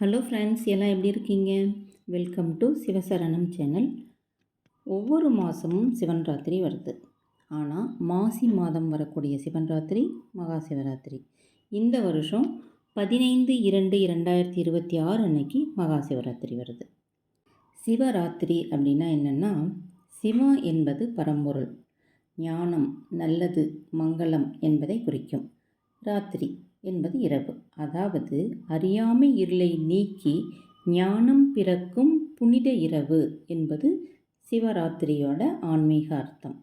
Hello friends எல்லாம் எப்படி இருக்கீங்க? வெல்கம் டு சிவசரணம் சேனல் ஒவ்வொரு மாதமும் சிவன் ராத்திரி வருது. ஆனால் மாசி மாதம் வரக்கூடிய சிவன் ராத்திரி மகா சிவராத்திரி இந்த வருஷம் பதினைந்து இரண்டு இரண்டாயிரத்தி இருபத்தி ஆறு அன்னைக்கு மகா சிவராத்திரி வருது. சிவராத்திரி அப்படின்னா என்னென்னா சிவா என்பது பரம்பொருள். ஞானம் நல்லது மங்களம் என்பதை குறிக்கும். ராத்திரி. என்பது இரவு. அதாவது அறியாமை இருளை நீக்கி ஞானம் பிறக்கும் புனித இரவு என்பது சிவராத்திரியோட ஆன்மீக அர்த்தம்.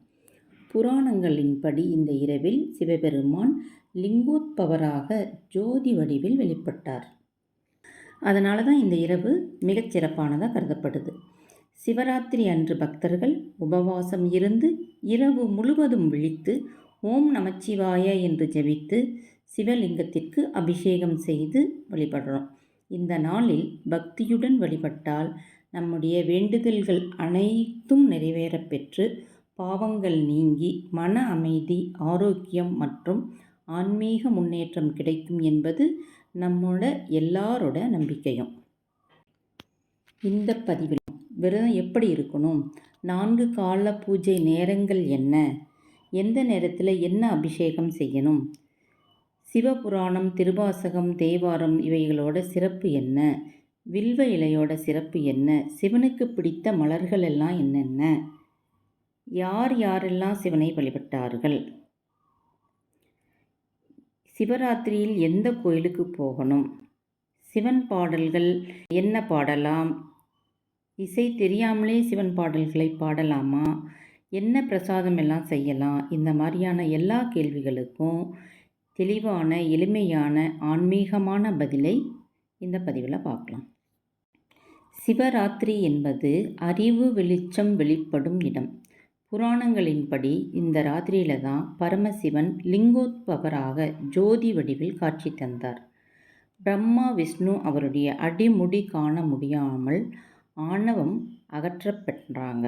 புராணங்களின்படி இந்த இரவில் சிவபெருமான் லிங்கோத்பவராக ஜோதி வடிவில் வெளிப்பட்டார். அதனால தான் இந்த இரவு மிகச் சிறப்பானதாக கருதப்படுது. சிவராத்திரி அன்று பக்தர்கள் உபவாசம் இருந்து இரவு முழுவதும் விழித்து ஓம் நமச்சிவாய என்று ஜெபித்து சிவலிங்கத்திற்கு அபிஷேகம் செய்து வழிபடுறோம். இந்த நாளில் பக்தியுடன் வழிபட்டால் நம்முடைய வேண்டுதல்கள் அனைத்தும் நிறைவேறப்பெற்று பாவங்கள் நீங்கி மன அமைதி ஆரோக்கியம் மற்றும் ஆன்மீக முன்னேற்றம் கிடைக்கும் என்பது நம்மோட எல்லாரோட நம்பிக்கையும். இந்த பதிவில் விரதம் எப்படி இருக்கணும்? நான்கு கால பூஜை நேரங்கள் என்ன? எந்த நேரத்தில் என்ன அபிஷேகம் செய்யணும்? சிவபுராணம் திருவாசகம் தேவாரம் இவைகளோட சிறப்பு என்ன? வில்வ இலையோட சிறப்பு என்ன? சிவனுக்கு பிடித்த மலர்கள் எல்லாம் என்னென்ன? யார் யாரெல்லாம் சிவனை வழிபட்டார்கள்? சிவராத்திரியில் எந்த கோயிலுக்கு போகணும்? சிவன் பாடல்கள் என்ன பாடலாம்? இசை தெரியாமலே சிவன் பாடல்களை பாடலாமா? என்ன பிரசாதம் எல்லாம் செய்யலாம்? இந்த மாதிரியான எல்லா கேள்விகளுக்கும் தெளிவான எளிமையான ஆன்மீகமான பதிலை இந்த பதிவில் பார்க்கலாம். சிவராத்திரி என்பது அறிவு வெளிச்சம் வெளிப்படும் இடம். புராணங்களின்படி இந்த ராத்திரியில தான் பரமசிவன் லிங்கோத்பவராக ஜோதி வடிவில் காட்சி தந்தார். பிரம்மா விஷ்ணு அவருடைய அடிமுடி காண முடியாமல் ஆணவம் அகற்றப்பட்டாங்க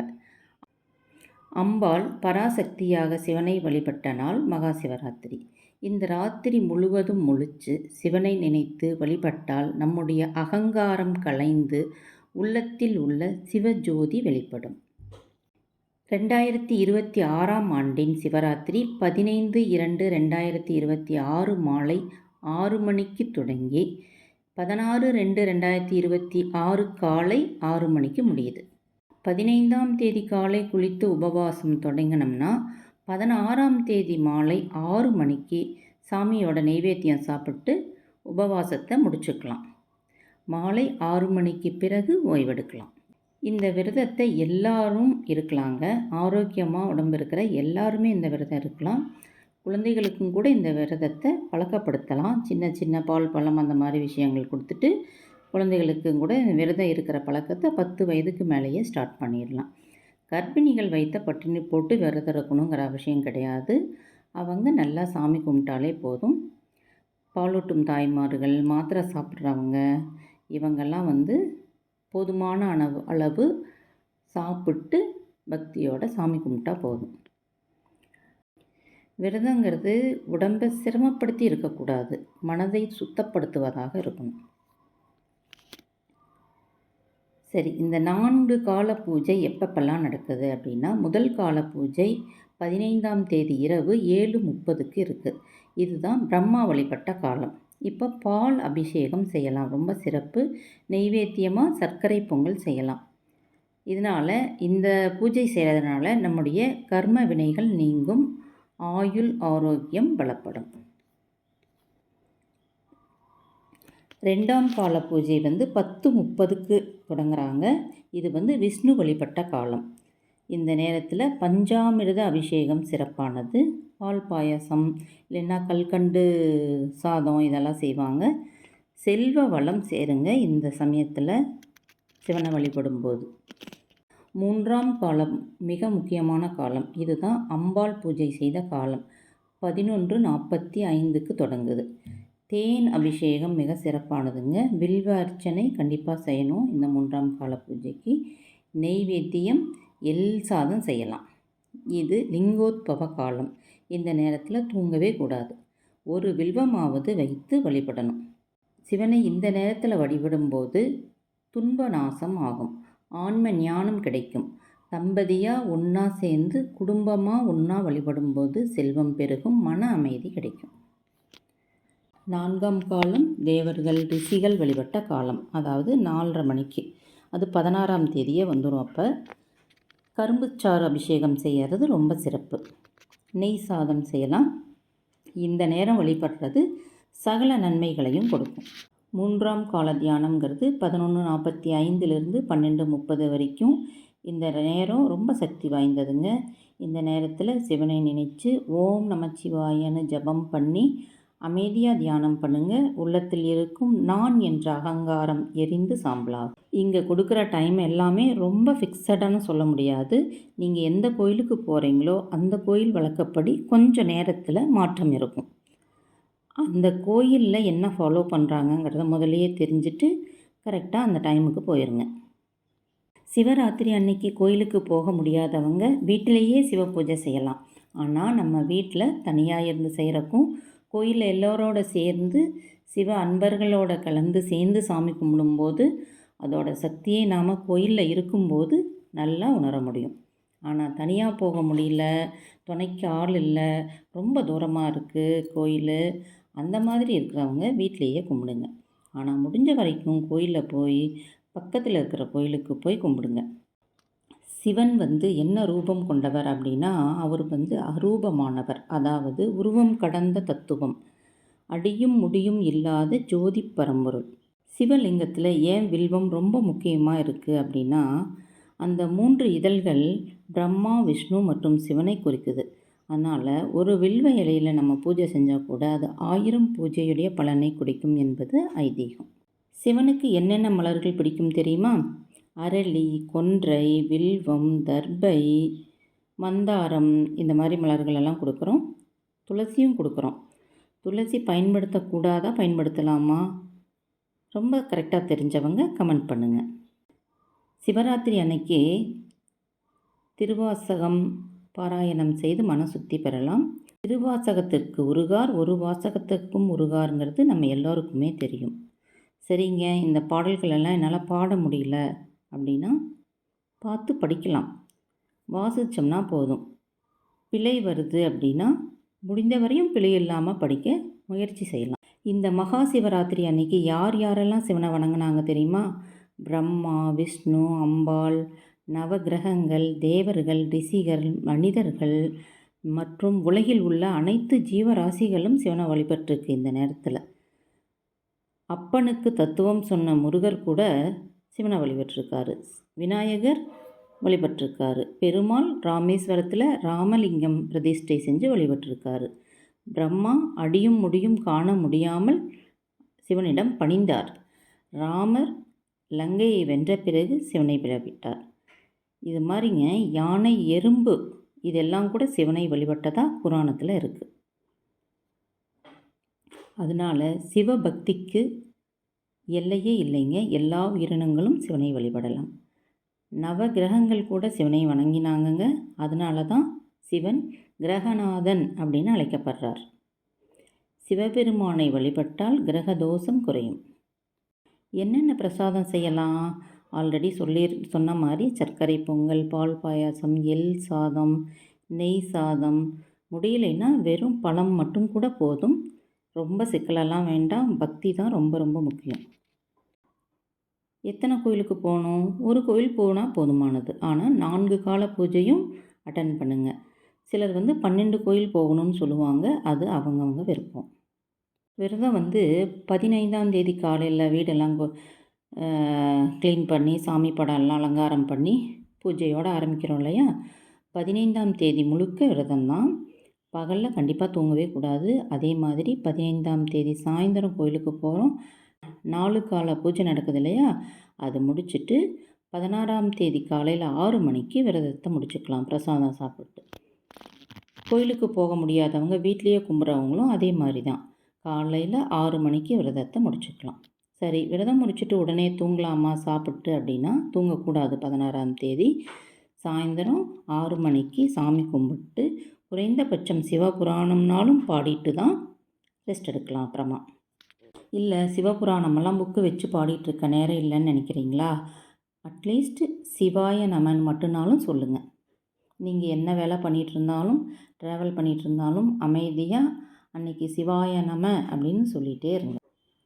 அம்பாள் பராசக்தியாக சிவனை வழிபட்ட நாள் மகா சிவராத்திரி. இந்த ராத்திரி முழுவதும் முழிச்சு சிவனை நினைத்து வழிபட்டால் நம்முடைய அகங்காரம் கலைந்து உள்ளத்தில் உள்ள சிவஜோதி வெளிப்படும். ரெண்டாயிரத்தி இருபத்தி ஆறாம் ஆண்டின் சிவராத்திரி பதினைந்து இரண்டு ரெண்டாயிரத்தி இருபத்தி ஆறு மாலை ஆறு மணிக்கு தொடங்கி பதினாறு ரெண்டு ரெண்டாயிரத்தி இருபத்தி ஆறு காலை ஆறு மணிக்கு முடியுது. பதினைந்தாம் தேதி காலை குளித்து உபவாசம் தொடங்கினோம்னா பதினாறாம் தேதி மாலை ஆறு மணிக்கு சாமியோட நெய்வேத்தியம் சாப்பிட்டு உபவாசத்தை முடிச்சுக்கலாம். மாலை ஆறு மணிக்கு பிறகு ஓய்வெடுக்கலாம். இந்த விரதத்தை எல்லாரும் இருக்கலாங்க. ஆரோக்கியமாக உடம்பு இருக்கிற எல்லாருமே இந்த விரதம் இருக்கலாம். குழந்தைகளுக்கும் கூட இந்த விரதத்தை பழக்கப்படுத்தலாம். சின்ன சின்ன பால் பழம் அந்த மாதிரி விஷயங்கள் கொடுத்துட்டு குழந்தைகளுக்கும் கூட விரதம் இருக்கிற பழக்கத்தை பத்து வயதுக்கு மேலேயே ஸ்டார்ட் பண்ணிடலாம். கர்ப்பிணிகள் வைத்த பட்டினி போட்டு விரதம் இருக்கணுங்கிற அவசியம் கிடையாது. அவங்க நல்லா சாமி கும்பிட்டாலே போதும். பாலூட்டும் தாய்மார்கள் மாத்திரை சாப்பிட்றவங்க இவங்கெல்லாம் வந்து போதுமான அளவு அளவு சாப்பிட்டு பக்தியோட சாமி கும்பிட்டா போதும். விரதங்கிறது உடம்பை சிரமப்படுத்தி இருக்கக்கூடாது. மனதை சுத்தப்படுத்துவதாக இருக்கணும். சரி இந்த நான்கு கால பூஜை எப்பப்பெல்லாம் நடக்குது அப்படின்னா முதல் கால பூஜை பதினைந்தாம் தேதி இரவு ஏழு முப்பதுக்கு இருக்குது இதுதான் பிரம்மா வழிபட்ட காலம். இப்போ பால் அபிஷேகம் செய்யலாம். ரொம்ப சிறப்பு. நெய்வேத்தியமாக சர்க்கரை பொங்கல் செய்யலாம். இதனால் இந்த பூஜை செய்கிறதுனால நம்முடைய கர்ம வினைகள் நீங்கும். ஆயுள் ஆரோக்கியம் பலப்படும். ரெண்டாம் கால பூஜை வந்து பத்து முப்பதுக்கு தொடங்குறாங்க. இது வந்து விஷ்ணு வழிபட்ட காலம். இந்த நேரத்தில் பஞ்சாமிரத அபிஷேகம் சிறப்பானது. பால் பாயசம் இல்லைன்னா கல்கண்டு சாதம் இதெல்லாம் செய்வாங்க. செல்வ வளம் சேருங்க இந்த சமயத்தில் சிவனை வழிபடும்போது. மூன்றாம் காலம் மிக முக்கியமான காலம். இதுதான் அம்பாள் பூஜை செய்த காலம். பதினொன்று நாற்பத்தி ஐந்துக்கு தொடங்குது. தேன் அபிஷேகம் மிக சிறப்பானதுங்க. வில்வ அர்ச்சனை கண்டிப்பாக செய்யணும் இந்த மூன்றாம் கால பூஜைக்கு. நெய்வேத்தியம் எல் சாதம் செய்யலாம். இது லிங்கோத்பவ காலம். இந்த நேரத்தில் தூங்கவே கூடாது. ஒரு வில்வமாவது வைத்து வழிபடணும். சிவனை இந்த நேரத்தில் வழிபடும்போது துன்ப நாசம் ஆகும். ஆன்ம ஞானம் கிடைக்கும். தம்பதியாக ஒன்றா சேர்ந்து குடும்பமாக ஒன்றா வழிபடும்போது செல்வம் பெருகும் மன அமைதி கிடைக்கும். நான்காம் காலம் தேவர்கள் ரிஷிகள் வழிபட்ட காலம் அதாவது நாலரை மணிக்கு. அது பதினாறாம் தேதியே வந்துடும் அப்போ. கரும்புச்சாறு அபிஷேகம் செய்கிறது ரொம்ப சிறப்பு. நெய் சாதம் செய்யலாம். இந்த நேரம் வழிபடுறது சகல நன்மைகளையும் கொடுக்கும். மூன்றாம் கால தியானம்ங்கிறது பதினொன்று நாற்பத்தி ஐந்துலேருந்து பன்னெண்டு முப்பது வரைக்கும். இந்த நேரம் ரொம்ப சக்தி வாய்ந்ததுங்க. இந்த நேரத்தில் சிவனை நினைச்சு ஓம் நமச்சிவாயன்னு ஜபம் பண்ணி அமைதியாக தியானம் பண்ணுங்கள் உள்ளத்தில் இருக்கும் நான் என்ற அகங்காரம் எரிந்து சாம்பலாகும். இங்கே கொடுக்குற டைம் எல்லாமே ரொம்ப ஃபிக்ஸடானு சொல்ல முடியாது. நீங்கள் எந்த கோயிலுக்கு போகிறீங்களோ அந்த கோயில் வழக்கப்படி கொஞ்சம் நேரத்தில் மாற்றம் இருக்கும். அந்த கோயிலில் என்ன ஃபாலோ பண்ணுறாங்கங்கிறத முதலையே தெரிஞ்சுட்டு கரெக்டாக அந்த டைமுக்கு போயிடுங்க சிவராத்திரி அன்னைக்கு கோயிலுக்கு போக முடியாதவங்க வீட்டிலேயே சிவ பூஜை செய்யலாம். ஆனால் நம்ம வீட்டில் தனியாக இருந்து செய்கிறக்கும் கோயிலில் எல்லோரோட சேர்ந்து சிவ அன்பர்களோட கலந்து சேர்ந்து சாமி கும்பிடும்போது அதோட சக்தியை நாம் கோயிலில் இருக்கும்போது நல்லா உணர முடியும். ஆனால் தனியாக போக முடியல துணைக்கு ஆள் இல்லை ரொம்ப தூரமாக இருக்குது கோயில் அந்த மாதிரி இருக்கிறவங்க வீட்டிலையே கும்பிடுங்க. ஆனால் முடிஞ்ச வரைக்கும் கோயிலில் போய் பக்கத்தில் இருக்கிற கோயிலுக்கு போய் கும்பிடுங்க. சிவன் வந்து என்ன ரூபம் கொண்டவர் அப்படின்னா அவர் வந்து அரூபமானவர். அதாவது உருவம் கடந்த தத்துவம். அடியும் முடியும் இல்லாத ஜோதி பரம்பொருள். சிவலிங்கத்தில் ஏன் வில்வம் ரொம்ப முக்கியமாக இருக்குது அப்படின்னா அந்த மூன்று இதழ்கள் பிரம்மா விஷ்ணு மற்றும் சிவனை குறிக்குது. அதனால் ஒரு வில்வ இலையில் நம்ம பூஜை செஞ்சால் கூட அது ஆயிரம் பூஜையுடைய பலனை கொடுக்கும் என்பது ஐதீகம். சிவனுக்கு என்னென்ன மலர்கள் பிடிக்கும் தெரியுமா? அரளி கொன்றை வில்வம் தர்பை மந்தாரம் இந்த மாதிரி மலர்களெல்லாம் கொடுக்குறோம். துளசியும் கொடுக்குறோம். துளசி பயன்படுத்தக்கூடாதா பயன்படுத்தலாமா? ரொம்ப கரெக்டாக தெரிஞ்சவங்க கமெண்ட் பண்ணுங்கள் சிவராத்திரி அன்னைக்கு திருவாசகம் பாராயணம் செய்து மன சுத்தி பெறலாம். திருவாசகத்திற்கு உருகார் ஒரு வாசகத்துக்கும் உருகாருங்கிறது நம்ம எல்லோருக்குமே தெரியும். சரிங்க இந்த பாடல்களெல்லாம் என்னால் பாட முடியல. அப்படின்னா பார்த்து படிக்கலாம். வாசித்தோம்னா போதும். பிழை வருது அப்படின்னா முடிந்த வரையும் பிழை இல்லாமல் படிக்க முயற்சி செய்யலாம். இந்த மகா சிவராத்திரி அன்னைக்கு யார் யாரெல்லாம் சிவனை வணங்கினாங்க தெரியுமா? பிரம்மா விஷ்ணு அம்பாள் நவகிரகங்கள் தேவர்கள் ரிஷிகள் மனிதர்கள் மற்றும் உலகில் உள்ள அனைத்து ஜீவராசிகளும் சிவனை வழிபட்டிருக்கு இந்த நேரத்தில். அப்பனுக்கு தத்துவம் சொன்ன முருகர் கூட சிவனை வழிபட்டிருக்காரு. விநாயகர் வழிபட்டிருக்காரு. பெருமாள் ராமேஸ்வரத்தில் ராமலிங்கம் பிரதிஷ்டை செஞ்சு வழிபட்டிருக்காரு. பிரம்மா அடியும் முடியும் காண முடியாமல் சிவனிடம் பணிந்தார். ராமர் லங்கையை வென்ற பிறகு சிவனை பிறப்பிட்டார் இது மாதிரிங்க யானை எறும்பு இதெல்லாம் கூட சிவனை வழிபட்டதாக புராணத்தில் இருக்குது அதனால் சிவபக்திக்கு எல்லையே இல்லைங்க. எல்லா உயிரினங்களும் சிவனை வழிபடலாம். நவ கிரகங்கள் கூட சிவனை வணங்கினாங்கங்க. அதனால தான் சிவன் கிரகநாதன் அப்படின்னு அழைக்கப்படுறார். சிவபெருமானை வழிபட்டால் கிரக தோஷம் குறையும். என்னென்ன பிரசாதம் செய்யலாம்? ஆல்ரெடி சொல்லி சொன்ன மாதிரி சர்க்கரை பொங்கல் பால் பாயாசம் எள் சாதம் நெய் சாதம். முடியலைன்னா வெறும் பழம் மட்டும் கூட போதும். ரொம்ப சிக்கலெல்லாம் வேண்டாம். பக்தி தான் ரொம்ப ரொம்ப முக்கியம். எத்தனை கோயிலுக்கு போகணும்? ஒரு கோயில் போனால் போதுமானது. ஆனால் நான்கு கால பூஜையும் அட்டன் பண்ணுங்கள் சிலர் வந்து பன்னெண்டு கோயில் போகணும்னு சொல்லுவாங்க. அது அவங்கவுங்க விருப்பம். விரதம் வந்து பதினைந்தாம் தேதி காலையில் வீடெல்லாம் க்ளீன் பண்ணி சாமி படம்லாம் அலங்காரம் பண்ணி பூஜையோடு ஆரம்பிக்கிறோம் இல்லையா? பதினைந்தாம் தேதி முழுக்க விரதம் தான் பகலில் கண்டிப்பாக தூங்கவே கூடாது. அதே மாதிரி பதினைந்தாம் தேதி சாயந்தரம் கோயிலுக்கு போகிறோம் நாலு கால பூஜை நடக்குது இல்லையா? அது முடிச்சுட்டு பதினாறாம் தேதி காலையில் ஆறு மணிக்கு விரதத்தை முடிச்சுக்கலாம் பிரசாதம் சாப்பிட்டு. கோயிலுக்கு போக முடியாதவங்க வீட்லேயே கும்பிட்றவங்களும் அதே மாதிரி தான் காலையில் ஆறு மணிக்கு விரதத்தை முடிச்சுக்கலாம். சரி விரதம் முடிச்சுட்டு உடனே தூங்கலாமா சாப்பிட்டு அப்படின்னா தூங்கக்கூடாது. பதினாறாம் தேதி சாயந்தரம் ஆறு மணிக்கு சாமி கும்பிட்டு குறைந்தபட்சம் சிவபுராணம்னாலும் பாடிட்டு தான் ரெஸ்ட் எடுக்கலாம் அப்புறமா. இல்லை சிவபுராணமெல்லாம் புக்கு வச்சு பாடிட்டு இருக்க நேரம் இல்லைன்னு நினைக்கிறீங்களா? அட்லீஸ்ட் சிவாய நமன் மட்டும்னாலும் சொல்லுங்கள் நீங்கள் என்ன வேலை பண்ணிகிட்டு இருந்தாலும் ட்ராவல் பண்ணிகிட்டு இருந்தாலும் அமைதியாக அன்னைக்கு சிவாய நம அப்படின்னு சொல்லிகிட்டே இருங்க.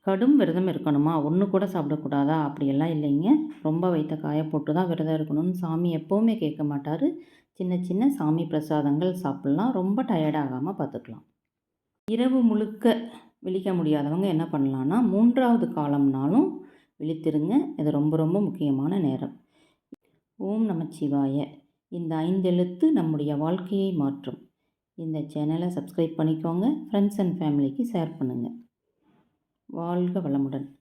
கடும் விரதம் இருக்கணுமா? ஒன்று கூட சாப்பிடக்கூடாதா? அப்படியெல்லாம் இல்லைங்க. ரொம்ப வைத்த காய போட்டு தான் விரதம் இருக்கணும்னு சாமி எப்போவுமே கேட்க மாட்டார். சின்ன சின்ன சாமி பிரசாதங்கள் சாப்பிட்லாம். ரொம்ப டயர்டாகாமல் பார்த்துக்கலாம். இரவு முழுக்க விழிக்க முடியாதவங்க என்ன பண்ணலான்னா மூன்றாவது காலம்னாலும் விழித்திருங்க. இது ரொம்ப ரொம்ப முக்கியமான நேரம். ஓம் நமச்சிவாய. இந்த ஐந்தெழுத்து நம்முடைய வாழ்க்கையை மாற்றும். இந்த சேனலை சப்ஸ்கிரைப் பண்ணிக்கோங்க. ஃப்ரெண்ட்ஸ் அண்ட் ஃபேமிலிக்கு ஷேர் பண்ணுங்கள் வாழ்க வளமுடன்.